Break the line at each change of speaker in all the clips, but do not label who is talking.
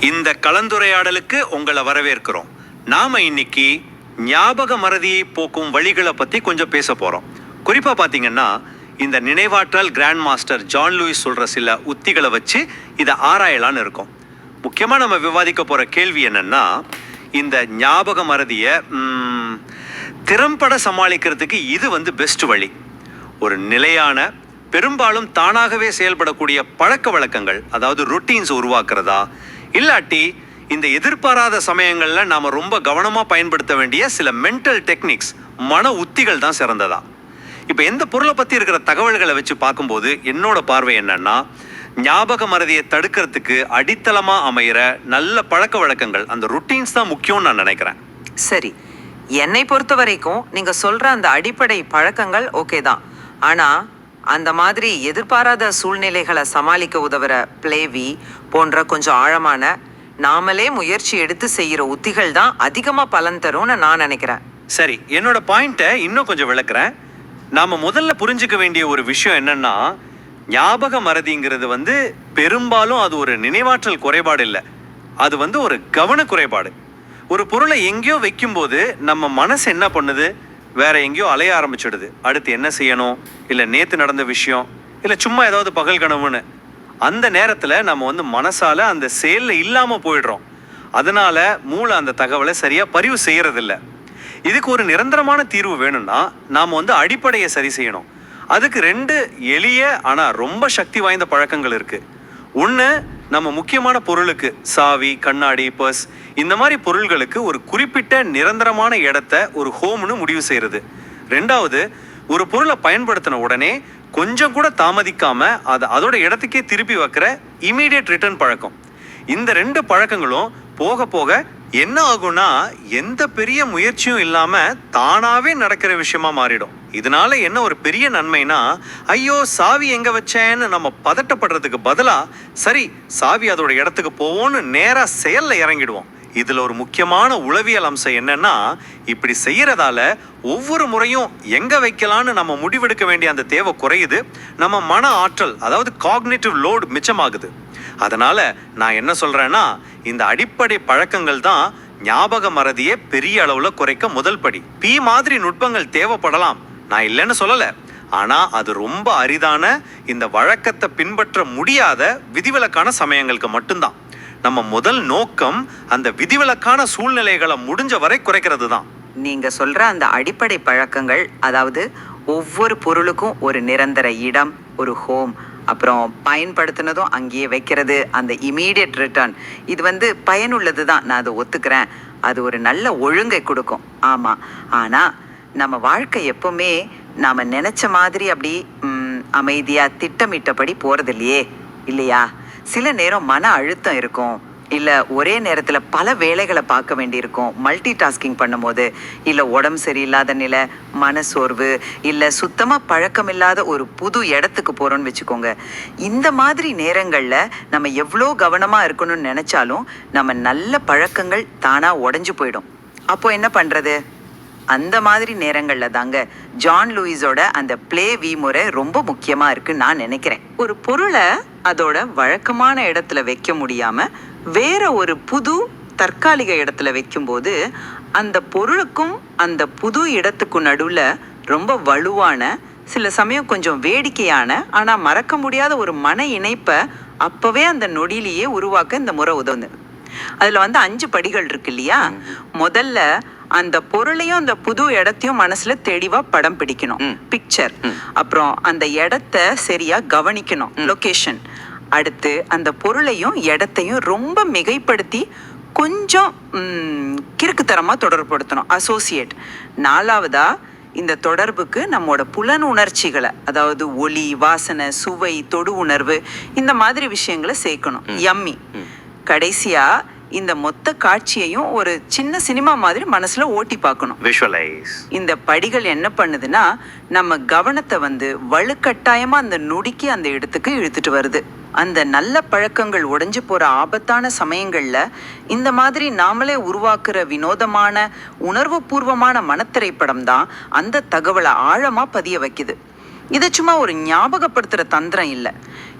இந்த கலந்துரையாடலுக்கு உங்களை வரவேற்கிறோம். நாம இன்னைக்கு ஞாபக மறதியை போக்கும் வழிகளை பத்தி கொஞ்சம் பேச போறோம். குறிப்பா பாத்தீங்கன்னா இந்த நினைவாற்றல் கிராண்ட் மாஸ்டர் ஜான் லூயிஸ் சொல்ற சில உத்திகளை வச்சு இதை ஆராயலான்னு இருக்கோம். முக்கியமா நம்ம விவாதிக்க போற கேள்வி என்னன்னா இந்த ஞாபக மறதியை திறம்பட சமாளிக்கிறதுக்கு இது வந்து பெஸ்ட் வழி. ஒரு நிலையான பெரும்பாலும் தானாகவே செயல்படக்கூடிய பழக்க வழக்கங்கள் அதாவது ருட்டீன்ஸ் உருவாக்குறதா இல்லாட்டி இந்த எதிர்பாராத சமயங்களில் நாம் ரொம்ப கவனமாக பயன்படுத்த வேண்டிய சில மென்டல் டெக்னிக்ஸ் மன உத்திகள் தான் சிறந்ததா. இப்போ எந்த பொருளை பற்றி இருக்கிற தகவல்களை வச்சு பார்க்கும்போது என்னோட பார்வை என்னன்னா ஞாபக மறதியை தடுக்கிறதுக்கு அடித்தளமாக அமையிற நல்ல பழக்க வழக்கங்கள் அந்த ருட்டீன்ஸ் தான் முக்கியம்னு நான் நினைக்கிறேன்.
சரி. என்னை பொறுத்த வரைக்கும் நீங்கள் சொல்கிற அந்த அடிப்படை பழக்கங்கள் ஓகே தான். ஆனால் அந்த மாதிரி எதிர்பாராத சூழ்நிலைகளை சமாளிக்க உதவுற பிளேவி போன்ற கொஞ்சம் ஆழமான நாமளே முயற்சி எடுத்து செய்யற உத்திகள் தான் அதிகமா பலன் தரும்னு நான் நினைக்கிறேன்.
சரி என்னோட பாயிண்ட்டை இன்னும் கொஞ்சம் விளக்குறேன். நாம முதல்ல புரிஞ்சுக்க வேண்டிய ஒரு விஷயம் என்னன்னா ஞாபக மறதிங்கிறது வந்து பெரும்பாலும் அது ஒரு நினைவாற்றல் குறைபாடு இல்லை. அது வந்து ஒரு கவன குறைபாடு ஒரு பொருளை எங்கேயோ வைக்கும்போது நம்ம மனசு என்ன பண்ணுது? வேற எங்கேயோ அலைய ஆரம்பிச்சிடுது. அடுத்து என்ன செய்யணும்? இல்லை நேற்று நடந்த விஷயம்? இல்லை சும்மா ஏதாவது பகல் கனவுன்னு? அந்த நேரத்தில் நம்ம வந்து மனசால் அந்த செயலில் இல்லாமல் போயிடுறோம். அதனால் மூளை அந்த தகவலை சரியாக பதிவு செய்கிறதில்ல இதுக்கு ஒரு நிரந்தரமான தீர்வு வேணும்னா நாம் வந்து அடிப்படையை சரி செய்யணும். அதுக்கு ரெண்டு எளிய ஆனால் ரொம்ப சக்தி வாய்ந்த பழக்கங்கள் இருக்குது ஒன்று நம்ம முக்கியமான பொருளுக்கு சாவி கண்ணாடி பர்ஸ் இந்த மாதிரி பொருள்களுக்கு ஒரு குறிப்பிட்ட நிரந்தரமான இடத்த ஒரு ஹோம்னு முடிவு செய்கிறது ரெண்டாவது ஒரு பொருளை பயன்படுத்தின உடனே கொஞ்சம் கூட தாமதிக்காம அதை அதோட இடத்துக்கே திருப்பி வைக்கிற இமீடியட் ரிட்டர்ன் பழக்கம். இந்த ரெண்டு பழக்கங்களும் போக போக என்ன ஆகும்னா எந்த பெரிய முயற்சியும் இல்லாமல் தானாகவே நடக்கிற விஷயமா மாறிடும். இதனால என்ன ஒரு பெரிய நன்மைனா ஐயோ சாவி எங்க வச்சேன்னு நம்ம பதட்டப்படுறதுக்கு பதிலா சரி சாவி அதோட இடத்துக்கு போவோம்னு நேரா செயல்ல இறங்கிடுவோம். இதுல ஒரு முக்கியமான உளவியல் அம்சம் என்னன்னா இப்படி செய்யறதால ஒவ்வொரு முறையும் எங்க வைக்கலான்னு நம்ம முடிவெடுக்க வேண்டிய அந்த தேவை குறையுது. நம்ம மன ஆற்றல் அதாவது காக்னேட்டிவ் லோடு மிச்சமாகுது. அதனால நான் என்ன சொல்றேன்னா இந்த அடிப்படை பழக்கங்கள் தான் ஞாபக மறதியை பெரிய அளவில் குறைக்க முதல் படி. பி மாதிரி நுட்பங்கள் தேவைப்படலாம். நான் இல்லைன்னு சொல்லலை. ஆனா அது ரொம்ப அரிதான இந்த வழக்கத்தை பின்பற்ற முடியாத விதிவிலக்கான சமயங்களுக்கு மட்டும்தான். நம்ம முதல் நோக்கம் அந்த விதிவிலக்கான சூழ்நிலைகளை முடிஞ்ச வரை குறைக்கிறது தான்
நீங்க சொல்ற அந்த அடிப்படை பழக்கங்கள் அதாவது ஒவ்வொரு பொருளுக்கும் ஒரு நிரந்தர இடம் ஒரு ஹோம் அப்புறம் பயன்படுத்தினதும் அங்கேயே வைக்கிறது அந்த இமீடியட் ரிட்டர்ன் இது வந்து பயனுள்ளது தான் நான் அதை ஒத்துக்கிறேன். அது ஒரு நல்ல ஒழுங்கை கொடுக்கும். ஆமாம் ஆனால் நம்ம வாழ்க்கை எப்பவுமே நாம் நினச்ச மாதிரி அப்படி அமைதியாக அமைதியா திட்டமிட்டபடி போகிறது இல்லையே? இல்லையா சில நேரம் மன அழுத்தம் இருக்கும். இல்லை ஒரே நேரத்தில் பல வேலைகளை பார்க்க வேண்டியிருக்கும். மல்டி டாஸ்கிங் பண்ணும்போது இல்லை உடம்பு சரியில்லாத நிலை மனசோர்வு இல்லை சுத்தமாக பழக்கமில்லாத ஒரு புது இடத்துக்கு போகிறோன்னு வச்சுக்கோங்க. இந்த மாதிரி நேரங்களில் நம்ம எவ்வளோ கவனமாக இருக்கணும்னு நினச்சாலும் நம்ம நல்ல பழக்கங்கள் தானாக உடஞ்சு போயிடும். அப்போ என்ன பண்ணுறது அந்த மாதிரி நேரங்களில் தாங்க ஜான் லூயிஸோட அந்த ப்ளே வி முறை ரொம்ப முக்கியமாக இருக்குன்னு நான் நினைக்கிறேன். ஒரு பொருளை அதோட வழக்கமான இடத்துல வைக்க முடியாமல் வேற ஒரு புது தற்காலிக இடத்துல வைக்கும்போது அந்த பொருளுக்கும் அந்த புது இடத்துக்கும் நடுவில் ரொம்ப வலுவான சில சமயம் கொஞ்சம் வேடிக்கையான ஆனால் மறக்க முடியாத ஒரு மன இணைப்பை அப்போவே அந்த நொடியிலேயே உருவாக்க இந்த முறை உதவுது. அதில் வந்து அஞ்சு படிகள் இருக்கு இல்லையா? முதல்ல அந்த பொருளையும் அந்த புது இடத்தையும் மனசுல தெளிவா படம் பிடிக்கணும். பிக்சர் அப்புறம் அந்த இடத்த சரியா கவனிக்கணும். லொகேஷன் அடுத்து அந்த பொருளையும் இடத்தையும் ரொம்ப மிகைப்படுத்தி கொஞ்சம் ம், கிறுக்குத்தனமா தொடர்புபடுத்தணும். அசோசியேட் நாலாவதா இந்த தொடர்புக்கு நம்மோட புலன் உணர்ச்சிகளை அதாவது ஒலி வாசனை சுவை தொடு உணர்வு இந்த மாதிரி விஷயங்களை சேர்க்கணும். யம்மி கடைசியா இந்த மொத்த காட்சியையும் ஒரு சின்ன சினிமா மாதிரி மனசுல ஓட்டி பார்க்கணும்.
விஷுவலைஸ்
இந்த படிகள் என்ன பண்ணுதுன்னா நம்ம கவனத்தை வந்து வலுக்கட்டாயமா அந்த நொடிக்கு அந்த இடத்துக்கு இழுத்துட்டு வருது. அந்த நல்ல பழக்கங்கள் உடைஞ்சு போற ஆபத்தான சமயங்கள்ல இந்த மாதிரி நாமளே உருவாக்குற வினோதமான உணர்வுபூர்வமான மனத்திரைப்படம் தான் அந்த தகவலை ஆழமா பதிய வைக்குது. இது சும்மா ஒரு ஞாபகப்படுத்துகிற தந்திரம் இல்லை.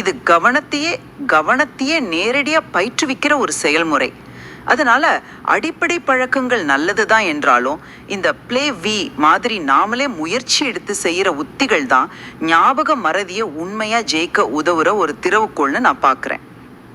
இது கவனத்தையே கவனத்தையே நேரடியாக பயிற்றுவிக்கிற ஒரு செயல்முறை. அதனால் அடிப்படை பழக்கங்கள் நல்லது தான் என்றாலும் இந்த ப்ளே வி மாதிரி நாமளே முயற்சி எடுத்து செய்கிற உத்திகள் தான் ஞாபக மறதியை உண்மையாக ஜெயிக்க உதவுற ஒரு திறவுக்கோள்னு நான் பார்க்குறேன்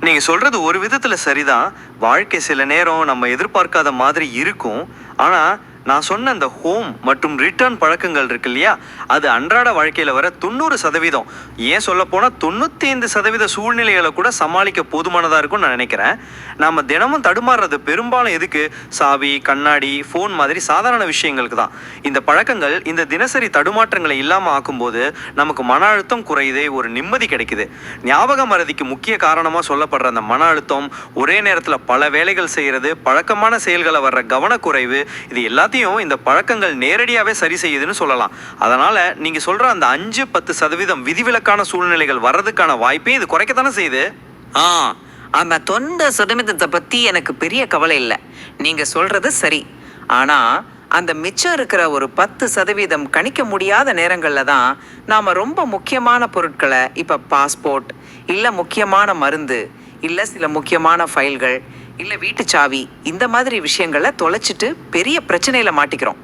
நீங்கள் சொல்கிறது ஒரு விதத்தில் சரிதான். வாழ்க்கை சில நேரம் நம்ம எதிர்பார்க்காத மாதிரி இருக்கும். ஆனால் நான் சொன்ன அந்த ஹோம் மற்றும் ரிட்டர்ன் பழக்கங்கள் இருக்கு இல்லையா? அது அன்றாட வாழ்க்கையில் வர தொண்ணூறு சதவீதம். ஏன் சொல்ல தொண்ணூற்றி ஐந்து சதவீத சூழ்நிலைகளை கூட சமாளிக்க போதுமானதாக இருக்கும்னு நான் நினைக்கிறேன். நாம் தினமும் தடுமாறுறது பெரும்பாலும் எதுக்கு? சாவி கண்ணாடி ஃபோன் மாதிரி சாதாரண விஷயங்களுக்கு தான். இந்த பழக்கங்கள் இந்த தினசரி தடுமாற்றங்களை இல்லாமல் ஆக்கும்போது நமக்கு மன அழுத்தம் குறையுது ஒரு நிம்மதி கிடைக்குது. ஞாபக மறதிக்கு முக்கிய காரணமாக சொல்லப்படுற அந்த மன அழுத்தம் ஒரே நேரத்தில் பல வேலைகள் செய்கிறது பழக்கமான செயல்களை வர்ற கவனக்குறைவு இது எல்லாத்தையும் இந்த பழக்கங்கள் நேரடியாகவே சரி செய்யுதுன்னு சொல்லலாம். அதனால் நீங்கள் சொல்கிற அந்த அஞ்சு பத்து சதவீதம் விதிவிலக்கான சூழ்நிலைகள் வர்றதுக்கான வாய்ப்பே இது குறைக்கத்தானே செய்யுது?
ஆ அந்த தொண்ட சதவீதத்தை பற்றி எனக்கு பெரிய கவலை இல்லை. நீங்கள் சொல்கிறது சரி. ஆனால் அந்த மிச்சம் இருக்கிற ஒரு பத்து சதவீதம் கணிக்க முடியாத நேரங்களில் தான் நாம் ரொம்ப முக்கியமான பொருட்களை இப்போ பாஸ்போர்ட் இல்லை முக்கியமான மருந்து இல்லை சில முக்கியமான ஃபைல்கள் இல்லை வீட்டு சாவி இந்த மாதிரி விஷயங்களை தொலைச்சிட்டு பெரிய பிரச்சனையில் மாட்டிக்கிறோம்.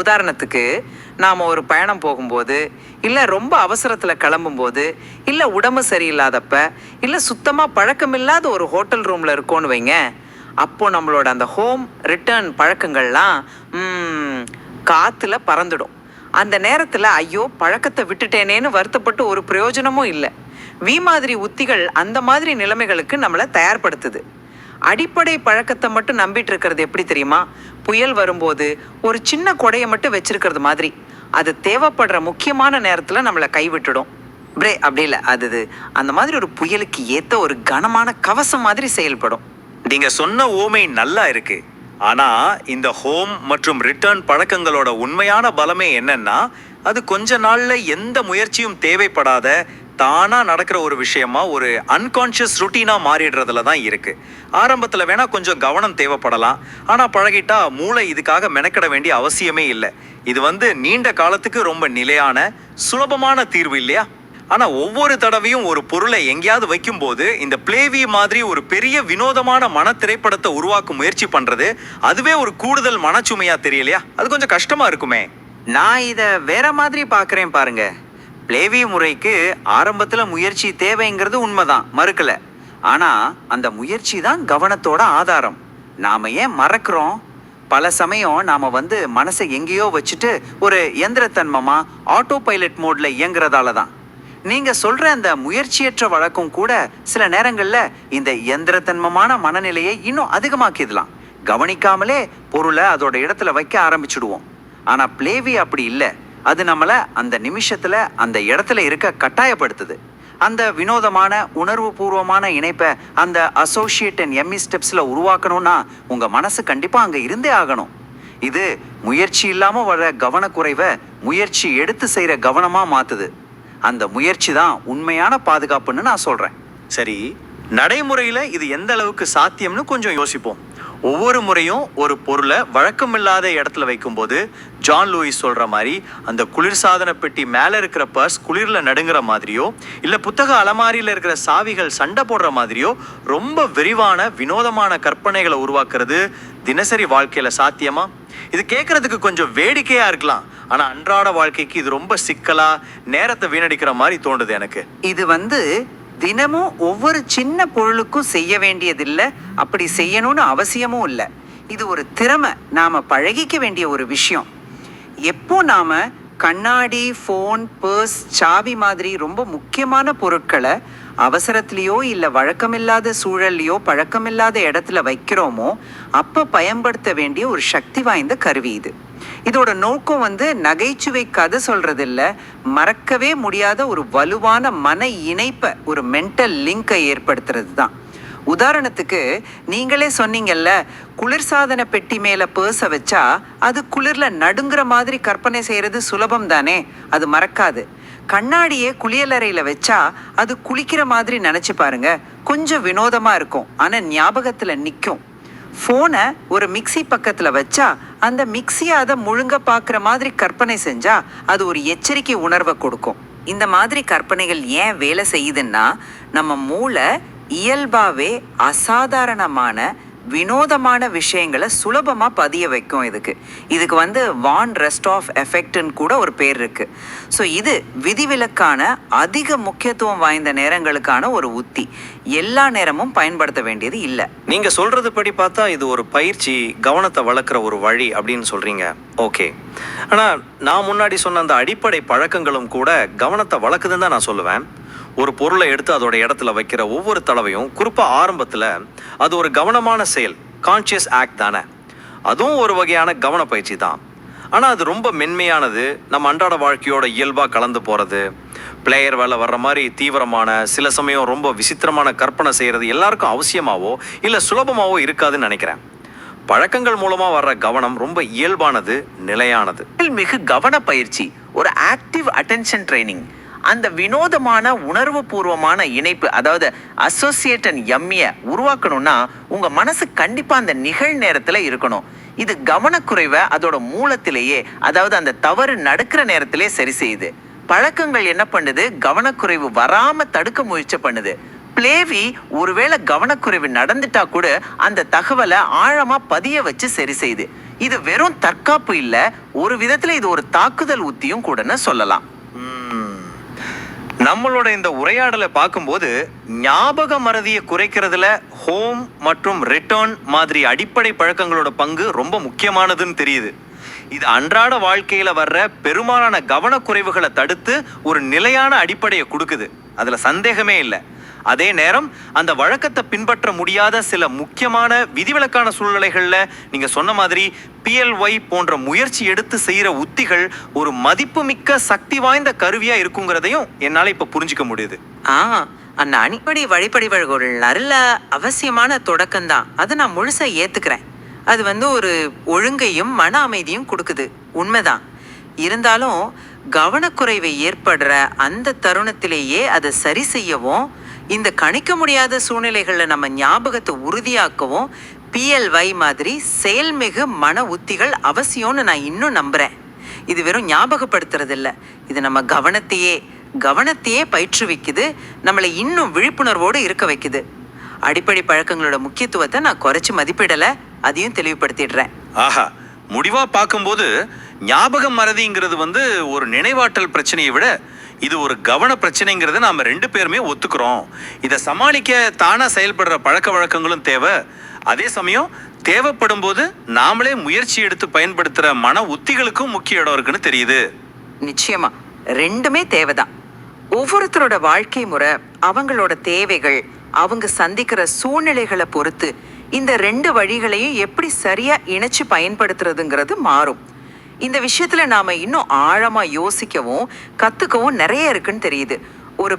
உதாரணத்துக்கு நாம் ஒரு பயணம் போகும்போது இல்லை ரொம்ப அவசரத்தில் கிளம்பும்போது இல்லை உடம்பு சரியில்லாதப்ப இல்லை சுத்தமாக பழக்கமில்லாத ஒரு ஹோட்டல் ரூமில் இருக்கோன்னு வைங்க. அப்போது நம்மளோட அந்த ஹோம் ரிட்டர்ன் பழக்கங்கள்லாம் காற்றுல பறந்துடும். அந்த நேரத்தில் ஐயோ பழக்கத்தை விட்டுட்டேனேன்னு வருத்தப்பட்டு ஒரு பிரயோஜனமும் இல்லை. வி மாதிரி உத்திகள் அந்த மாதிரி நிலைமைகளுக்கு நம்மளை தயார்படுத்துது. அடிப்படை பழக்கத்தை மட்டும் நம்பிட்டு இருக்கிறது எப்படி தெரியுமா? புயல் வரும்போது ஒரு சின்ன கொடையை மட்டும் வச்சிருக்கிறது மாதிரி. அது தேவைப்படுற முக்கியமான நேரத்தில் நம்மளை கைவிட்டுடும். பிரே அப்படி இல்லை. அது அந்த மாதிரி ஒரு புயலுக்கு ஏற்ற ஒரு கனமான கவசம் மாதிரி செயல்படும்.
நீங்க சொன்ன ஓமை நல்லா இருக்கு. ஆனா இந்த ஹோம் மற்றும் ரிட்டர்ன் பழக்கங்களோட உண்மையான பலமே என்னன்னா அது கொஞ்ச நாள்ல எந்த முயற்சியும் தேவைப்படாத தானாக நடக்கிற ஒரு விஷயமா ஒரு அன்கான்ஷியஸ் ருட்டீனாக மாறிடுறதுல தான் இருக்குது ஆரம்பத்தில் வேணால் கொஞ்சம் கவனம் தேவைப்படலாம். ஆனால் பழகிட்டா மூளை இதுக்காக மெனக்கிட வேண்டிய அவசியமே இல்லை. இது வந்து நீண்ட காலத்துக்கு ரொம்ப நிலையான சுலபமான தீர்வு இல்லையா? ஆனால் ஒவ்வொரு தடவையும் ஒரு பொருளை எங்கேயாவது வைக்கும்போது இந்த பிளேவி மாதிரி ஒரு பெரிய வினோதமான மன திரைப்படத்தை உருவாக்க முயற்சி பண்ணுறது அதுவே ஒரு கூடுதல் மனச்சுமையாக தெரியலையா? அது கொஞ்சம் கஷ்டமாக இருக்குமே.
நான் இதை வேற மாதிரி பார்க்குறேன் பாருங்கள் பிளேவி முறைக்கு ஆரம்பத்தில் முயற்சி தேவைங்கிறது உண்மைதான் மறுக்கல. ஆனால் அந்த முயற்சி தான் கவனத்தோட ஆதாரம். நாம் ஏன் மறக்கிறோம்? பல சமயம் நாம் வந்து மனசை எங்கேயோ வச்சுட்டு ஒரு எந்திரத்தன்மமாக ஆட்டோ பைலட் மோடில் இயங்குறதால தான். நீங்கள் சொல்கிற அந்த முயற்சியற்ற வழக்கம் கூட சில நேரங்களில் இந்த எந்திரத்தன்மமான மனநிலையை இன்னும் அதிகமாக்கிடலாம். கவனிக்காமலே பொருளை அதோட இடத்துல வைக்க ஆரம்பிச்சுடுவோம். ஆனால் பிளேவி அப்படி இல்லை. அது நம்மளை அந்த நிமிஷத்தில் அந்த இடத்துல இருக்க கட்டாயப்படுத்துது. அந்த வினோதமான உணர்வு பூர்வமான இணைப்பை அந்த அசோசியேட் அண்ட் எம்இ ஸ்டெப்ஸில் உருவாக்கணும்னா உங்கள் மனசு கண்டிப்பாக அங்கே இருந்தே ஆகணும். இது முயற்சி இல்லாமல் வர கவனக்குறைவை முயற்சி எடுத்து செய்கிற கவனமாக மாற்றுது அந்த முயற்சி தான் உண்மையான பாதுகாப்புன்னு நான் சொல்கிறேன்
சரி நடைமுறையில் இது எந்த அளவுக்கு சாத்தியம்னு கொஞ்சம் யோசிப்போம். ஒவ்வொரு முறையும் ஒரு பொருளை வழக்கமில்லாத இடத்துல வைக்கும்போது ஜான் லூயிஸ் சொல்கிற மாதிரி அந்த குளிர்சாதன பெட்டி மேலே இருக்கிற பர்ஸ் குளிரில் நடுங்குற மாதிரியோ இல்லை புத்தக அலமாரியில் இருக்கிற சாவிகள் சண்டை போடுற மாதிரியோ ரொம்ப விரிவான வினோதமான கற்பனைகளை உருவாக்குறது தினசரி வாழ்க்கையில் சாத்தியமா? இது கேட்குறதுக்கு கொஞ்சம் வேடிக்கையாக இருக்கலாம். ஆனால் அன்றாட வாழ்க்கைக்கு இது ரொம்ப சிக்கலாக நேரத்தை வீணடிக்கிற மாதிரி தோணுது எனக்கு.
இது வந்து தினமும் ஒவ்வொரு சின்ன பொருளுக்கும் செய்ய வேண்டியதில்லை. அப்படி செய்யணும்னு அவசியமும் இல்லை. இது ஒரு திறமை. நாம் பழகிக்க வேண்டிய ஒரு விஷயம். எப்போ நாம் கண்ணாடி ஃபோன் பர்ஸ் சாவி மாதிரி ரொம்ப முக்கியமான பொருட்களை அவசரத்துலேயோ இல்லை வழக்கமில்லாத சூழல்லையோ பழக்கமில்லாத இடத்துல வைக்கிறோமோ அப்போ பயன்படுத்த வேண்டிய ஒரு சக்தி வாய்ந்த கருவி இது. இதோட நோக்கம் வந்து நகைச்சுவை கதை சொல்றது இல்ல மறக்கவே முடியாத ஒரு வலுவான மன இணைப்பை ஒரு மென்டல் லிங்கை ஏற்படுத்துறது தான் உதாரணத்துக்கு நீங்களே சொன்னீங்கல்ல குளிர்சாதன பெட்டி மேல பேச வச்சா அது குளிர்ல நடுங்கிற மாதிரி கற்பனை செய்யறது சுலபம் தானே? அது மறக்காது. கண்ணாடியே குளியலறையில வச்சா அது குளிக்கிற மாதிரி நினைச்சு பாருங்க. கொஞ்சம் வினோதமா இருக்கும். ஆனா ஞாபகத்துல நிற்கும் ஃபோனை ஒரு மிக்ஸி பக்கத்தில் வச்சா அந்த மிக்ஸியை அதை முழுங்க பார்க்குற மாதிரி கற்பனை செஞ்சா அது ஒரு எச்சரிக்கை உணர்வை கொடுக்கும். இந்த மாதிரி கற்பனைகள் ஏன் வேலை செய்யுதுன்னா நம்ம மூளை இயல்பாகவே அசாதாரணமான வினோதமான விஷயங்களை சுலபமாக பதிய வைக்கும் இதுக்கு. இதுக்கு வந்து வான் ரெஸ்ட் ஆஃப் எஃபெக்ட்னு கூட ஒரு பேர் இருக்கு. ஸோ இது விதிவிலக்கான அதிக முக்கியத்துவம் வாய்ந்த நேரங்களுக்கான ஒரு உத்தி. எல்லா நேரமும் பயன்படுத்த வேண்டியது இல்லை.
நீங்க சொல்றது படி பார்த்தா இது ஒரு பயிற்சி கவனத்தை வளர்க்குற ஒரு வழி அப்படின்னு சொல்றீங்க. ஓகே. ஆனால் நான் முன்னாடி சொன்ன அந்த அடிப்படை பழக்கங்களும் கூட கவனத்தை வளர்க்குதுன்னு தான் நான் சொல்லுவேன். ஒரு பொருளை எடுத்து அதோட இடத்துல வைக்கிற ஒவ்வொரு தடவையும் குறிப்பாக ஆரம்பத்தில் அது ஒரு கவனமான செயல் கான்ஷியஸ் ஆக்ட் தானே. அதுவும் ஒரு வகையான கவன பயிற்சி தான். ஆனால் அது ரொம்ப மென்மையானது. நம்ம அன்றாட வாழ்க்கையோட இயல்பாக கலந்து போகிறது பிளேயர் வேலை வர்ற மாதிரி தீவிரமான சில சமயம் ரொம்ப விசித்திரமான கற்பனை செய்கிறது எல்லாருக்கும் அவசியமாகவோ இல்லை சுலபமாகவோ இருக்காதுன்னு நினைக்கிறேன். பழக்கங்கள் மூலமாக வர்ற கவனம் ரொம்ப இயல்பானது நிலையானது.
மிகு கவன பயிற்சி ஒரு ஆக்டிவ் அட்டென்ஷன் ட்ரைனிங் அந்த வினோதமான உணர்வு பூர்வமான இணைப்பு அதாவது அசோசியேட்டன் எம்ஏ உருவாக்கணும்னா உங்கள் மனசு கண்டிப்பாக அந்த நிகழ் நேரத்தில் இருக்கணும். இது கவனக்குறைவை அதோட மூலத்திலேயே அதாவது அந்த தவறு நடக்கிற நேரத்திலே சரி செய்யுது. பழக்கங்கள் என்ன பண்ணுது? கவனக்குறைவு வராமல் தடுக்க முயற்சி பண்ணுது. பிளேவி ஒருவேளை கவனக்குறைவு நடந்துட்டா கூட அந்த தகவலை ஆழமாக பதிய வச்சு சரி செய்யுது. இது வெறும் தற்காப்பு இல்லை ஒரு விதத்தில் இது ஒரு தாக்குதல் உத்தியும் கூடன்னு சொல்லலாம்.
நம்மளோட இந்த உரையாடலை பார்க்கும்போது ஞாபக மறதியை குறைக்கிறதுல ஹோம் மற்றும் ரிட்டர்ன் மாதிரி அடிப்படை பழக்கங்களோட பங்கு ரொம்ப முக்கியமானதுன்னு தெரியுது. இது அன்றாட வாழ்க்கையில் வர்ற பெரும்பாலான கவனக்குறைவுகளை தடுத்து ஒரு நிலையான அடிப்படையை கொடுக்குது. அதில் சந்தேகமே இல்லை. அதே நேரம் அந்த வழக்கத்தை பின்பற்ற முடியாத சில முக்கியமான விதிவிலக்கான சூழ்நிலைகளில் நீங்கள் சொன்ன மாதிரி பிஎல்ஒய் போன்ற முயற்சி எடுத்து செய்கிற உத்திகள் ஒரு மதிப்புமிக்க சக்தி வாய்ந்த கருவியாக இருக்குங்கிறதையும் என்னால் இப்போ புரிஞ்சுக்க முடியுது.
ஆ அந்த அடிப்படை வழிபடிவர்கள் நல்ல அவசியமான தொடக்கம்தான். அதை நான் முழுசாக ஏற்றுக்கிறேன் அது வந்து ஒரு ஒழுங்கையும் மன அமைதியும் கொடுக்குது. உண்மைதான். இருந்தாலும் கவனக்குறைவை ஏற்படுற அந்த தருணத்திலேயே அதை சரி செய்யவும் இந்த கணிக்க முடியாத சூழ்நிலைகளில் நம்ம ஞாபகத்தை உறுதியாக்கவும் பிஎல்ஒய் மாதிரி செயல்மிகு மன உத்திகள் அவசியம்னு நான் இன்னும் நம்புறேன். இது வெறும் ஞாபகப்படுத்துறது இல்லை இது நம்ம கவனத்தையே கவனத்தையே பயிற்றுவிக்குது நம்மளை இன்னும் விழிப்புணர்வோடு இருக்க வைக்குது. அடிப்படை பழக்கங்களோட முக்கியத்துவத்தை நான் குறைச்சி மதிப்பிடலை அதையும் தெளிவுபடுத்திடுறேன்.
ஆஹா முடிவாக பார்க்கும்போது ஞாபகம் மறதிங்கிறது வந்து ஒரு நினைவாற்றல் பிரச்சனையை விட இது ஒரு கவன பிரச்சனைங்கிறத நாம் ரெண்டு பேருமே ஒத்துக்கிறோம். இதை சமாளிக்க தானாக செயல்படுற பழக்க வழக்கங்களும் தேவை. அதே சமயம் தேவைப்படும் போது நாமளே முயற்சி எடுத்து பயன்படுத்துகிற மன உத்திகளுக்கும் முக்கிய இடம் இருக்குன்னு தெரியுது.
நிச்சயமா. ரெண்டுமே தேவைதான். ஒவ்வொருத்தரோட வாழ்க்கை முறை அவங்களோட தேவைகள் அவங்க சந்திக்கிற சூழ்நிலைகளை பொறுத்து இந்த ரெண்டு வழிகளையும் எப்படி சரியா இணைச்சு பயன்படுத்துறதுங்கிறது மாறும். இந்த விஷயத்துல நாம இன்னும் ஆழமா யோசிக்கவும் கத்துக்கவும் நிறைய இருக்குன்னு தெரியுது. ஒரு